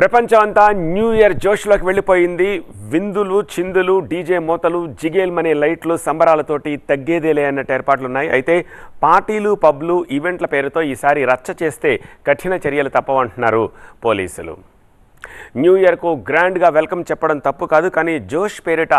ప్రపంచం అంతా new year జోష్లోకి వెళ్ళిపోయింది. విందులు చిందులు డీజే మోతలు జిగేల్మనే లైట్లు సంబరాలతోటి తగ్గేదేలే అన్నట్టు ఏర్పాట్లున్నాయి. అయితే పార్టీలు పబ్లు ఈవెంట్ల పేరుతో ఈసారి రచ్చ చేస్తే కఠిన చర్యలు తప్పవంటున్నారు పోలీసులు. న్యూ ఇయర్కు గ్రాండ్గా వెల్కమ్ చెప్పడం తప్పు కాదు కానీ జోష్ పేరిట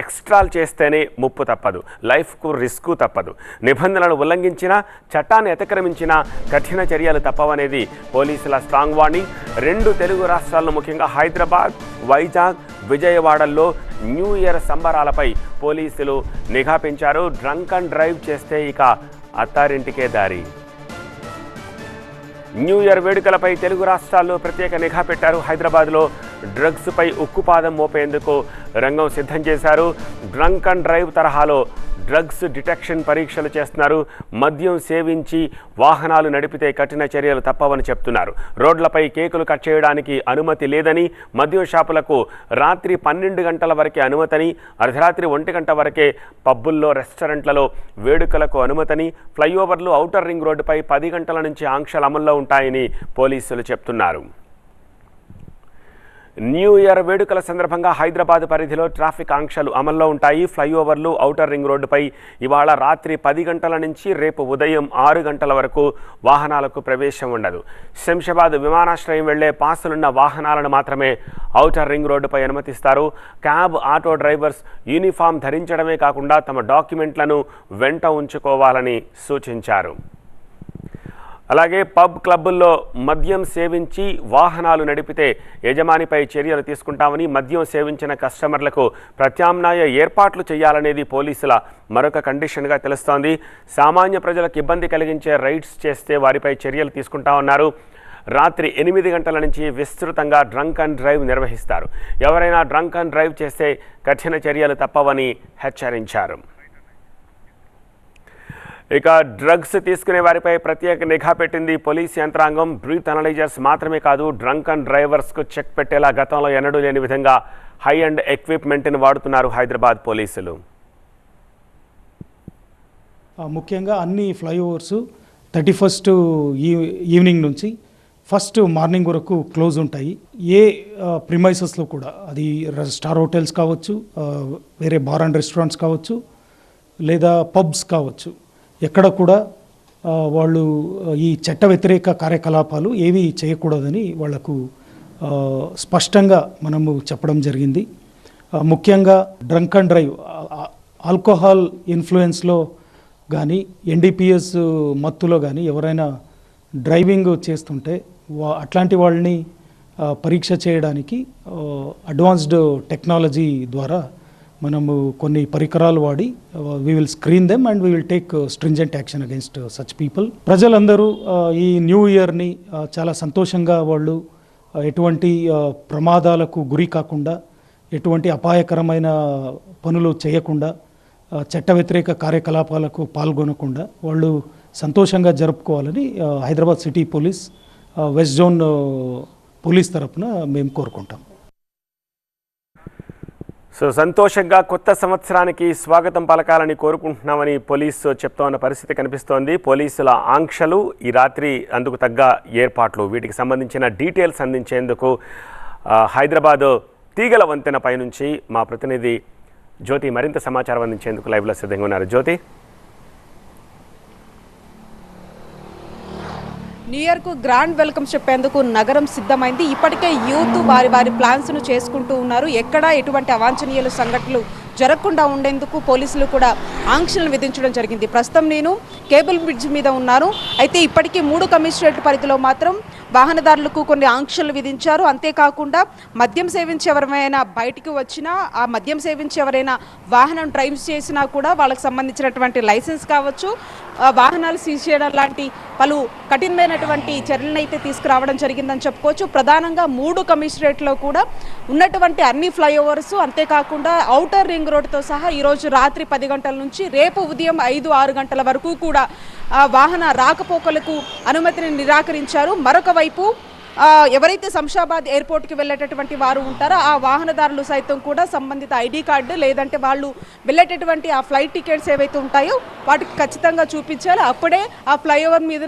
ఎక్స్ట్రాల్ చేస్తేనే ముప్పు తప్పదు. లైఫ్కు రిస్కు తప్పదు. నిబంధనలు ఉల్లంఘించినా చట్టాన్ని అతిక్రమించినా కఠిన చర్యలు తప్పవనేది పోలీసుల స్ట్రాంగ్ వార్నింగ్. రెండు తెలుగు రాష్ట్రాల్లో ముఖ్యంగా హైదరాబాద్ వైజాగ్ విజయవాడల్లో న్యూ ఇయర్ సంబరాలపై పోలీసులు నిఘా పెంచారు. డ్రంక్ అండ్ డ్రైవ్ చేస్తే ఇక అత్తారింటికే దారి. న్యూ ఇయర్ వేడుకలపై తెలుగు రాష్ట్రాల్లో ప్రత్యేక నిఘా పెట్టారు. హైదరాబాద్లో డ్రగ్స్పై ఉక్కుపాదం మోపేందుకు రంగం సిద్ధం చేశారు. డ్రంక్ అండ్ డ్రైవ్ తరహాలో డ్రగ్స్ డిటెక్షన్ పరీక్షలు చేస్తున్నారు. మద్యం సేవించి వాహనాలు నడిపితే కఠిన చర్యలు తప్పవని చెప్తున్నారు. రోడ్లపై కేకులు కట్ చేయడానికి అనుమతి లేదని మద్యం షాపులకు రాత్రి పన్నెండు గంటల వరకే అనుమతని అర్ధరాత్రి ఒంటి గంట వరకే పబ్బుల్లో రెస్టారెంట్లలో వేడుకలకు అనుమతని ఫ్లైఓవర్లు ఔటర్ రింగ్ రోడ్డుపై పది గంటల నుంచి ఆంక్షలు అమల్లో ఉంటాయని పోలీసులు చెప్తున్నారు. న్యూ ఇయర్ వేడుకల సందర్భంగా హైదరాబాద్ పరిధిలో ట్రాఫిక్ ఆంక్షలు అమల్లో ఉంటాయి. ఫ్లైఓవర్లు ఔటర్ రింగ్ రోడ్డుపై ఇవాళ రాత్రి పది గంటల నుంచి రేపు ఉదయం ఆరు గంటల వరకు వాహనాలకు ప్రవేశం ఉండదు. శంషాబాద్ విమానాశ్రయం వెళ్ళే పాసులున్న వాహనాలను మాత్రమే ఔటర్ రింగ్ రోడ్డుపై అనుమతిస్తారు. క్యాబ్ ఆటో డ్రైవర్స్ యూనిఫామ్ ధరించడమే కాకుండా తమ డాక్యుమెంట్లను వెంట ఉంచుకోవాలని సూచించారు. అలాగే పబ్ క్లబ్బుల్లో మద్యం సేవించి వాహనాలు నడిపితే యజమానిపై చర్యలు తీసుకుంటామని మద్యం సేవించిన కస్టమర్లకు ప్రత్యామ్నాయ ఏర్పాట్లు చేయాలనేది పోలీసుల మరొక కండిషన్గా తెలుస్తోంది. సామాన్య ప్రజలకు ఇబ్బంది కలిగించే రైడ్స్ చేస్తే వారిపై చర్యలు తీసుకుంటామన్నారు. రాత్రి ఎనిమిది గంటల నుంచి విస్తృతంగా డ్రంక్ అండ్ డ్రైవ్ నిర్వహిస్తారు. ఎవరైనా డ్రంక్ అండ్ డ్రైవ్ చేస్తే కఠిన చర్యలు తప్పవని హెచ్చరించారు. ఇక డ్రగ్స్ తీసుకునే వారిపై ప్రత్యేక నిఘా పెట్టింది పోలీస్ యంత్రాంగం. బ్రీత్ అనలైజర్స్ మాత్రమే కాదు డ్రంక్ అండ్ డ్రైవర్స్కు చెక్ పెట్టేలా గతంలో ఎన్నడూ లేని విధంగా హై అండ్ ఎక్విప్మెంట్ని వాడుతున్నారు హైదరాబాద్ పోలీసులు. ముఖ్యంగా అన్ని ఫ్లైఓవర్స్ థర్టీ ఫస్ట్ ఈవినింగ్ నుంచి ఫస్ట్ మార్నింగ్ వరకు క్లోజ్ ఉంటాయి. ఏ ప్రిమైసెస్లో కూడా అది స్టార్ హోటల్స్ కావచ్చు వేరే బార్ అండ్ రెస్టారెంట్స్ కావచ్చు లేదా పబ్స్ కావచ్చు ఎక్కడ కూడా వాళ్ళు ఈ చట్ట వ్యతిరేక కార్యకలాపాలు ఏవి చేయకూడదని వాళ్ళకు స్పష్టంగా మనము చెప్పడం జరిగింది. ముఖ్యంగా డ్రంక్ అండ్ డ్రైవ్ ఆల్కహాల్ ఇన్ఫ్లుయెన్స్లో కానీ ఎన్డీపీఎస్ మత్తులో కానీ ఎవరైనా డ్రైవింగ్ చేస్తుంటే వా అట్లాంటి వాళ్ళని పరీక్ష చేయడానికి అడ్వాన్స్డ్ టెక్నాలజీ ద్వారా మనము కొన్ని పరికరాలు వాడి we will screen them and we will take stringent action against such people ప్రజలందరూ uh, ఈ న్యూ ఇయర్ని uh, చాలా సంతోషంగా వాళ్ళు uh, ఎటువంటి ప్రమాదాలకు గురి కాకుండా ఎటువంటి అపాయకరమైన పనులు చేయకుండా చట్ట వ్యతిరేక కార్యకలాపాలకు పాల్గొనకుండా వాళ్ళు సంతోషంగా జరుపుకోవాలని Hyderabad city police west zone police తరపున మేము కోరుకుంటాం. సో సంతోషంగా కొత్త సంవత్సరానికి స్వాగతం పలకాలని కోరుకుంటున్నామని పోలీసు చెప్తోన్న పరిస్థితి కనిపిస్తోంది. పోలీసుల ఆంక్షలు ఈ రాత్రి అందుకు తగ్గ ఏర్పాట్లు వీటికి సంబంధించిన డీటెయిల్స్ అందించేందుకు హైదరాబాద్ తీగల వంతెన పైనుంచి మా ప్రతినిధి జ్యోతి మరింత సమాచారం అందించేందుకు లైవ్లో సిద్ధంగా ఉన్నారు. జ్యోతి? న్యూ ఇయర్కు గ్రాండ్ వెల్కమ్ చెప్పేందుకు నగరం సిద్ధమైంది. ఇప్పటికే యూత్ వారి వారి ప్లాన్స్ను చేసుకుంటూ ఉన్నారు. ఎక్కడ ఎటువంటి అవాంఛనీయులు సంఘటనలు జరగకుండా ఉండేందుకు పోలీసులు కూడా ఆంక్షలు విధించడం జరిగింది. ప్రస్తుతం నేను కేబుల్ బ్రిడ్జ్ మీద ఉన్నాను. అయితే ఇప్పటికీ మూడు కమిషనరేట్ పరిధిలో మాత్రం వాహనదారులకు కొన్ని ఆంక్షలు విధించారు. అంతేకాకుండా మద్యం సేవించి ఎవరైనా బయటికి వచ్చినా ఆ మద్యం సేవించి ఎవరైనా వాహనం డ్రైవ్ చేసినా కూడా వాళ్ళకి సంబంధించినటువంటి లైసెన్స్ కావచ్చు. వాహనాలు సీజ్ చేయడం లాంటి పలు కఠినమైనటువంటి చర్యలను అయితే తీసుకురావడం జరిగిందని చెప్పుకోవచ్చు. ప్రధానంగా మూడు కమిషనరేట్లో కూడా ఉన్నటువంటి అన్ని ఫ్లైఓవర్స్ అంతేకాకుండా ఔటర్ రింగ్ రోడ్తో సహా ఈరోజు రాత్రి పది గంటల నుంచి రేపు ఉదయం ఐదు ఆరు గంటల వరకు కూడా ఆ వాహన రాకపోకలకు అనుమతిని నిరాకరించారు. మరొక వైపు ఎవరైతే శంషాబాద్ ఎయిర్పోర్ట్కి వెళ్ళేటటువంటి వారు ఉంటారో ఆ వాహనదారులు సైతం కూడా సంబంధిత ఐడి కార్డు లేదంటే వాళ్ళు వెళ్ళేటటువంటి ఆ ఫ్లైట్ టికెట్స్ ఏవైతే ఉంటాయో వాటికి ఖచ్చితంగా చూపించాలి. అప్పుడే ఆ ఫ్లైఓవర్ మీద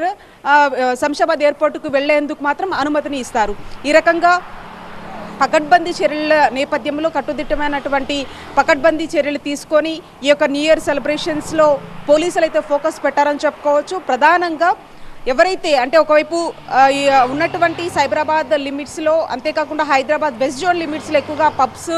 శంషాబాద్ ఎయిర్పోర్ట్కు వెళ్ళేందుకు మాత్రం అనుమతిని ఇస్తారు. ఈ రకంగా పకడ్బందీ చర్యల నేపథ్యంలో కట్టుదిట్టమైనటువంటి పకడ్బందీ చర్యలు తీసుకొని ఈ యొక్క న్యూ ఇయర్ సెలబ్రేషన్స్లో పోలీసులు అయితే ఫోకస్ పెట్టారని చెప్పుకోవచ్చు. ప్రధానంగా ఎవరైతే అంటే ఒకవైపు ఉన్నటువంటి సైబరాబాద్ లిమిట్స్లో అంతేకాకుండా హైదరాబాద్ వెస్ట్ జోన్ లిమిట్స్లో ఎక్కువగా పబ్స్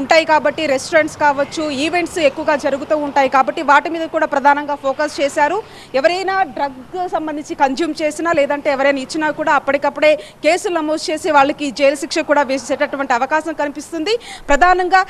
ఉంటాయి కాబట్టి రెస్టారెంట్స్ కావచ్చు ఈవెంట్స్ ఎక్కువగా జరుగుతూ ఉంటాయి కాబట్టి వాటి మీద కూడా ప్రధానంగా ఫోకస్ చేశారు. ఎవరైనా డ్రగ్ సంబంధించి కన్జ్యూమ్ చేసినా లేదంటే ఎవరైనా ఇచ్చినా కూడా అప్పటికప్పుడే కేసులు నమోదు చేసి వాళ్ళకి జైలు శిక్ష కూడా వేసేటటువంటి అవకాశం కనిపిస్తుంది. ప్రధానంగా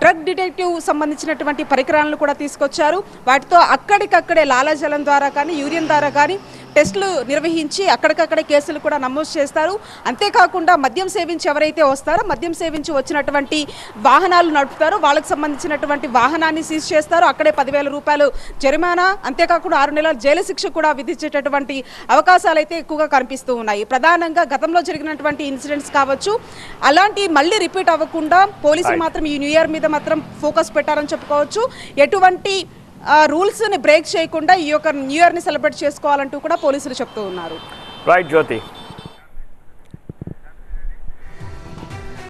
డ్రగ్ డిటెక్టివ్ సంబంధించినటువంటి పరికరాలను కూడా తీసుకొచ్చారు. వాటితో అక్కడికక్కడే లాలాజలం ద్వారా కానీ యూరియన్ ద్వారా కానీ టెస్టులు నిర్వహించి అక్కడికక్కడే కేసులు కూడా నమోదు చేస్తారు. అంతేకాకుండా మద్యం సేవించి ఎవరైతే వస్తారో మద్యం సేవించి వచ్చినటువంటి వాహనాలు నడుపుతారో వాళ్ళకి సంబంధించినటువంటి వాహనాన్ని సీజ్ చేస్తారు. అక్కడే పదివేల రూపాయలు జరిమానా. అంతేకాకుండా ఆరు నెలల జైలు శిక్ష కూడా విధించేటటువంటి అవకాశాలు అయితే ఎక్కువగా కనిపిస్తూ ఉన్నాయి. ప్రధానంగా గతంలో జరిగినటువంటి ఇన్సిడెంట్స్ కావచ్చు. అలాంటి మళ్ళీ రిపీట్ అవ్వకుండా పోలీసులు మాత్రం ఈ న్యూ ఇయర్ మీద మాత్రం ఫోకస్ పెట్టారని చెప్పుకోవచ్చు. ఎటువంటి రూల్స్ని బ్రేక్ చేయకుండా ఈ యొక్క న్యూ ఇయర్ని సెలబ్రేట్ చేసుకోవాలంటూ కూడా పోలీసులు చెప్తూ ఉన్నారు. రైట్ జ్యోతి